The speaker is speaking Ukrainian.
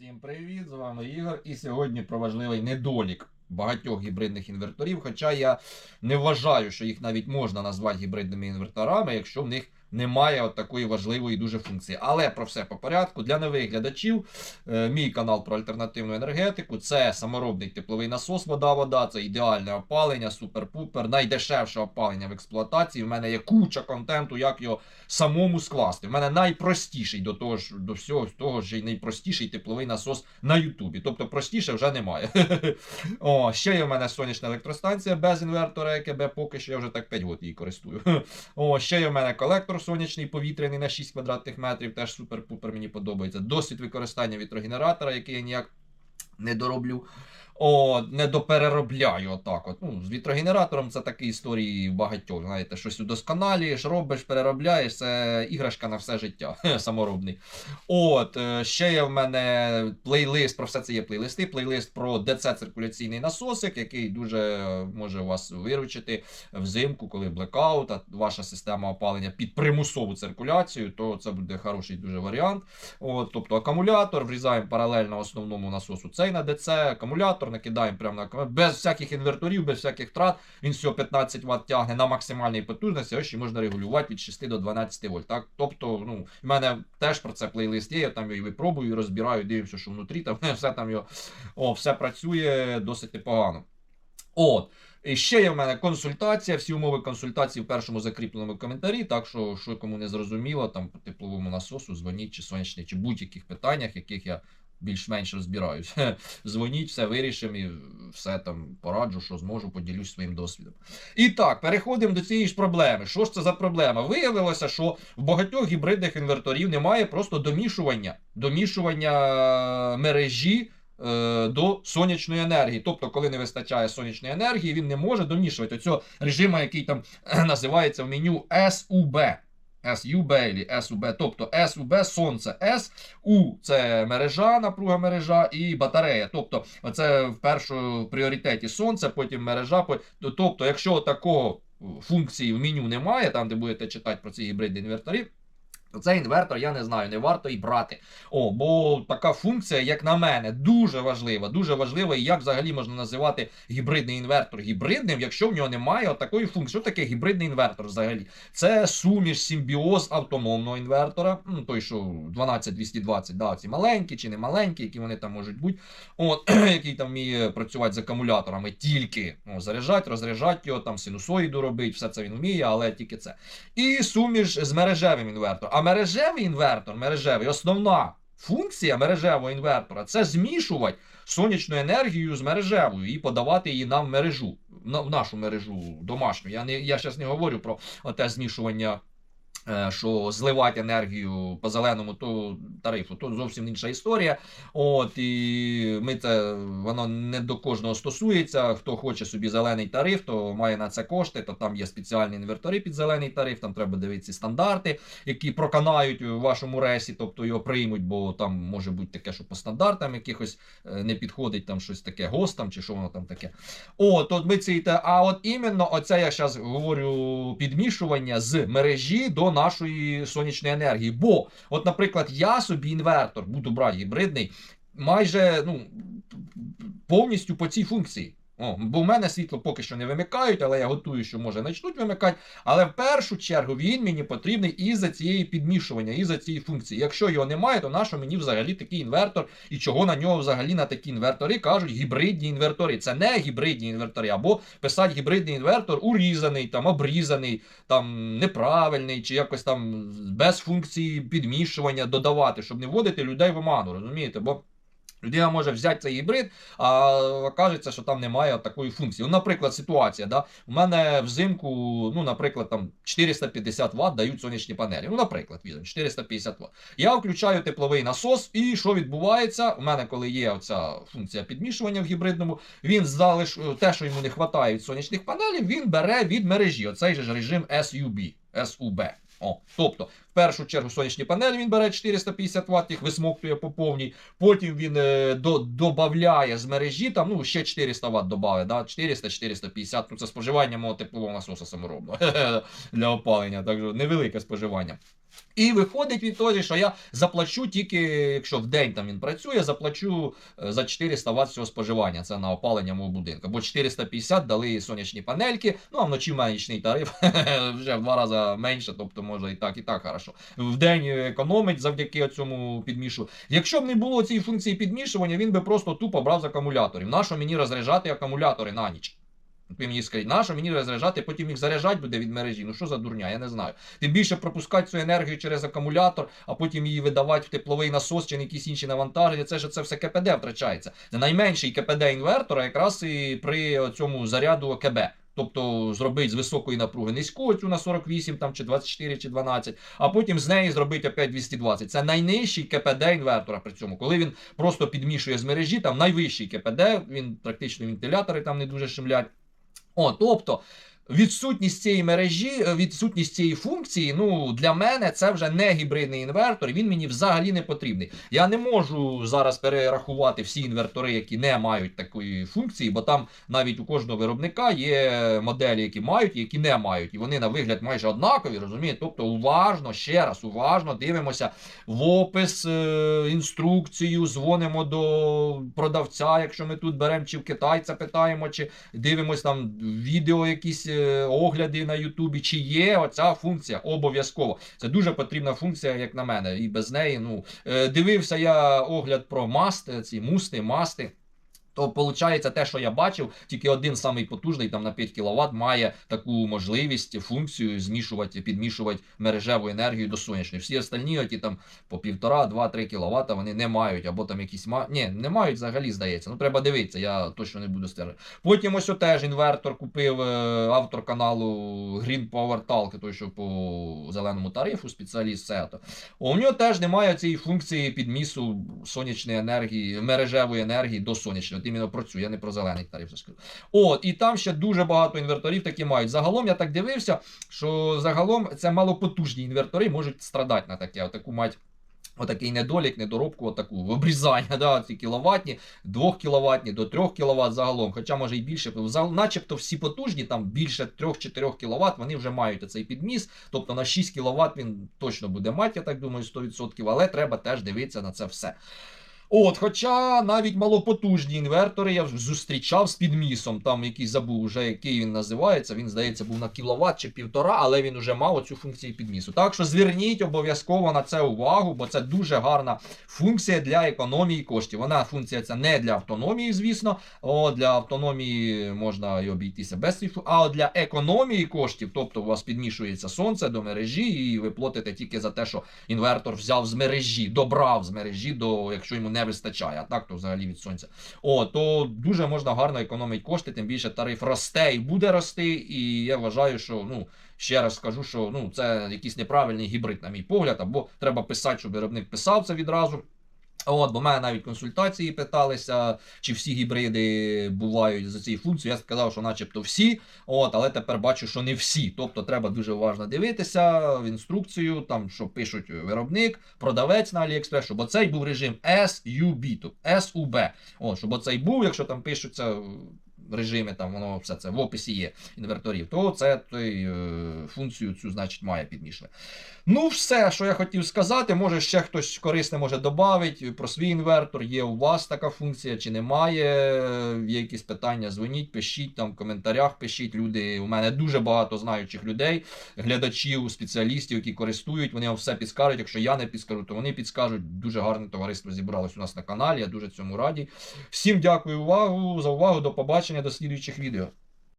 Всім привіт! З вами Ігор. І сьогодні про важливий недолік багатьох гібридних інверторів. Хоча я не вважаю, що їх навіть можна назвати гібридними інверторами, якщо в них немає от такої важливої дуже функції. Але про все по порядку. Для нових глядачів, е, мій канал про альтернативну енергетику. Це саморобний тепловий насос, вода-вода, це ідеальне опалення, супер-пупер, найдешевше опалення в експлуатації. В мене є куча контенту, як його самому скласти. В мене найпростіший до того ж до всього того ж найпростіший тепловий насос на Ютубі. Тобто простіше вже немає. О, ще є в мене сонячна електростанція без інвертора, ЕКБ, поки що я вже так 5 років її користую. О, ще є в мене колектор сонячний повітряний на 6 квадратних метрів, теж супер-пупер мені подобається. Досвід використання вітрогенератора, який я ніяк не дороблю. О, не допереробляю отак. От. Ну, з вітрогенератором це такі історії багатьох. Знаєте, щось удосконалюєш, робиш, переробляєш. Це іграшка на все життя. Саморобний. От, е, ще є в мене плейлист, про все це є плейлисти. Плейлист про ДЦ-циркуляційний насосик, який дуже е, може вас виручити взимку, коли блекаут, а ваша система опалення під примусову циркуляцію, то це буде хороший дуже варіант. От, тобто акумулятор, врізаємо паралельно основному насосу цей на ДЦ, акумулятор накидаємо прямо на без всяких інверторів, без всяких втрат. Він всього 15 Вт тягне на максимальній потужності, а ще можна регулювати від 6 до 12 вольт. Так? Тобто, ну, в мене теж про це плейлист є, я там його і випробую, і розбираю, дивимося, що внутрі там все там його, о, все працює досить непогано. От. І ще є в мене консультація. Всі умови консультації в першому закріпленому коментарі. Так що, що кому не зрозуміло, там по тепловому насосу, дзвоніть чи сонячний, чи будь-яких питаннях, яких я більш-менш розбираюсь. Дзвоніть, все вирішимо і все там пораджу, що зможу, поділюсь своїм досвідом. І так, переходимо до цієї ж проблеми. Що ж це за проблема? Виявилося, що в багатьох гібридних інверторів немає просто домішування, домішування мережі. е, До сонячної енергії, тобто, коли не вистачає сонячної енергії, він не може домішувати цього режиму, який там називається в меню SUB. SUB або SUB, тобто SUB сонце. U це мережа, напруга мережа і батарея. Тобто, це в першому пріоритеті сонце, потім мережа. Тобто, якщо такого функції в меню немає, там де будете читати про ці гібридні інвертори. То Цей інвертор, я не знаю, не варто і брати. О, бо така функція, як на мене, дуже важлива. Дуже важлива, і як взагалі можна називати гібридний інвертор гібридним, якщо в нього немає такої функції. Що таке гібридний інвертор взагалі? Це суміш, симбіоз автономного інвертора, ну той, що 12220, да, ці маленькі чи не маленькі, які вони там можуть бути, от, який там вміє працювати з акумуляторами, тільки ну, заряджати, розряджати його, там синусоїду робити, все це він вміє, але тільки це. І суміш з мережевим інвертором. Мережевий інвертор, мережевий, основна функція мережевого інвертора це змішувати сонячну енергію з мережевою і подавати її нам в мережу, в нашу мережу домашню. Я не я зараз не говорю про те змішування. Е, Що зливати енергію по зеленому то тарифу, то зовсім інша історія. От і ми це воно не до кожного стосується. Хто хоче собі зелений тариф, то має на це кошти. То там є спеціальні інвертори під зелений тариф. Там треба дивитися стандарти, які проканають у вашому ресі, тобто його приймуть, бо там може бути таке, що по стандартам якихось е, не підходить там щось таке гостам, чи що воно там таке. От, от ми ці а от іменно оце я зараз говорю підмішування з мережі до нашої сонячної енергії. Бо, от, наприклад, я собі інвертор буду брати гібридний, майже ну, повністю по цій функції. О, бо в мене світло поки що не вимикають, але я готую, що може почнуть вимикати. Але в першу чергу він мені потрібний і за цієї підмішування, і за цієї функції. Якщо його немає, то нащо мені взагалі такий інвертор і чого на нього взагалі на такі інвертори кажуть гібридні інвертори. Це не гібридні інвертори, або писати гібридний інвертор урізаний, там обрізаний, там неправильний, чи якось там без функції підмішування додавати, щоб не вводити людей в оману, розумієте? Бо Людина може взяти цей гібрид, а окажеться, що там немає такої функції. Ну, наприклад, ситуація. Да? У мене взимку, ну, наприклад, там 450 Вт дають сонячні панелі. Ну, наприклад, візьмемо 450 Вт. Я включаю тепловий насос, і що відбувається? У мене, коли є оця функція підмішування в гібридному, він залиш те, що йому не вистачає від сонячних панелів, він бере від мережі. Оцей же режим SUB, SUB. О, тобто, в першу чергу сонячні панелі він бере 450 Вт, їх висмоктує по повній. Потім він е, до, додає з мережі, там, ну, ще 400 Вт додає, да? 400-450, ну це споживання мого теплового насоса саморобного для опалення, так невелике споживання. І виходить від того, що я заплачу тільки, якщо в день там він працює, заплачу е, за 400 Вт цього споживання. Це на опалення мого будинку. Бо 450 дали сонячні панельки, ну а вночі мене тариф вже в два рази менше, тобто може і так, і так хорошо. В день економить завдяки цьому підмішу. Якщо б не було цієї функції підмішування, він би просто тупо брав з акумуляторів. Нащо мені розряджати акумулятори на ніч? Ви мені скажіть, нащо мені розряджати, потім їх заряджати буде від мережі. Ну що за дурня, я не знаю. Тим більше пропускати цю енергію через акумулятор, а потім її видавати в тепловий насос чи на якісь інші навантаження. Це ж це все КПД втрачається. Це найменший КПД інвертора, якраз і при цьому заряду ОКБ. Тобто зробити з високої напруги низьку цю на 48 там, чи 24 чи 12, а потім з неї зробити опять 220. Це найнижчий КПД інвертора при цьому. Коли він просто підмішує з мережі, там найвищий КПД, він практично вентилятори там не дуже шумлять. О, тобто. Відсутність цієї мережі, е, відсутність цієї функції, ну для мене це вже не гібридний інвертор. Він мені взагалі не потрібний. Я не можу зараз перерахувати всі інвертори, які не мають такої функції, бо там навіть у кожного виробника є моделі, які мають, які не мають, і вони на вигляд майже однакові. Розумієте? Тобто, уважно ще раз, уважно дивимося в опис, е, інструкцію, дзвонимо до продавця, якщо ми тут беремо чи в китайця питаємо, чи дивимось там відео якісь. Огляди на Ютубі, чи є оця функція обов'язково. Це дуже потрібна функція, як на мене. І без неї, ну е, дивився я огляд про масти, ці мусти, масти. То виходить, те, що я бачив, тільки один самий потужний, там на 5 кВт, має таку можливість, функцію змішувати, підмішувати мережеву енергію до сонячної. Всі остальні, оті там по 1,5-2-3 кВт, вони не мають, або там якісь ма... Ні, не мають взагалі, здається. Ну треба дивитися, я точно не буду стежити. Потім ось теж інвертор купив е, автор каналу Green Power Talk, той, що по зеленому тарифу, спеціаліст СЕТО. У нього теж немає цієї функції підмісу сонячної енергії, мережевої енергії до сонячної. Іменно про цю, я не про зелений тариф скажу. От, і там ще дуже багато інверторів такі мають. Загалом я так дивився, що загалом це малопотужні інвертори можуть страдати на таке, отаку мать. Отакий недолік, недоробку, отаку обрізання, да, ці кіловатні, 2 кіловатні до 3 кВт загалом, хоча може і більше, начебто всі потужні, там більше 3-4 кВт, вони вже мають цей підміс, тобто на 6 кВт він точно буде мати, я так думаю, 100%, але треба теж дивитися на це все. От, хоча навіть малопотужні інвертори я зустрічав з підмісом, там якийсь забув вже, який він називається. Він, здається, був на кіловат чи півтора, але він вже мав оцю функцію підмісу. Так що зверніть обов'язково на це увагу, бо це дуже гарна функція для економії коштів. Вона функція ця не для автономії, звісно. О, для автономії можна і обійтися без цієї а для економії коштів, тобто у вас підмішується сонце до мережі, і ви платите тільки за те, що інвертор взяв з мережі, добрав з мережі, до якщо йому не вистачає, а так то взагалі від сонця. О, то дуже можна гарно економити кошти, тим більше тариф росте і буде рости. І я вважаю, що ну. Ще раз скажу, що ну це якийсь неправильний гібрид, на мій погляд, або треба писати, щоб виробник писав це відразу. От, бо мене навіть консультації питалися, чи всі гібриди бувають за цією функцією. Я сказав, що начебто всі, от, але тепер бачу, що не всі. Тобто треба дуже уважно дивитися в інструкцію, там що пишуть виробник, продавець на AliExpress, щоб оцей був режим SUB, тобто SUB. От, щоб оцей був, якщо там пишуться режими, там воно все це в описі є інверторів, то це той, е, функцію цю, значить, має підмішувати. Ну, все, що я хотів сказати. Може, ще хтось корисне може додати про свій інвертор. Є у вас така функція чи немає. Є якісь питання, дзвоніть, пишіть там в коментарях, пишіть. Люди. У мене дуже багато знаючих людей, глядачів, спеціалістів, які користують. Вони вам все підскажуть. Якщо я не підскажу, то вони підскажуть. Дуже гарне товариство зібралось у нас на каналі. Я дуже цьому радий. Всім дякую увагу за увагу. До побачення, до слідуючих відео.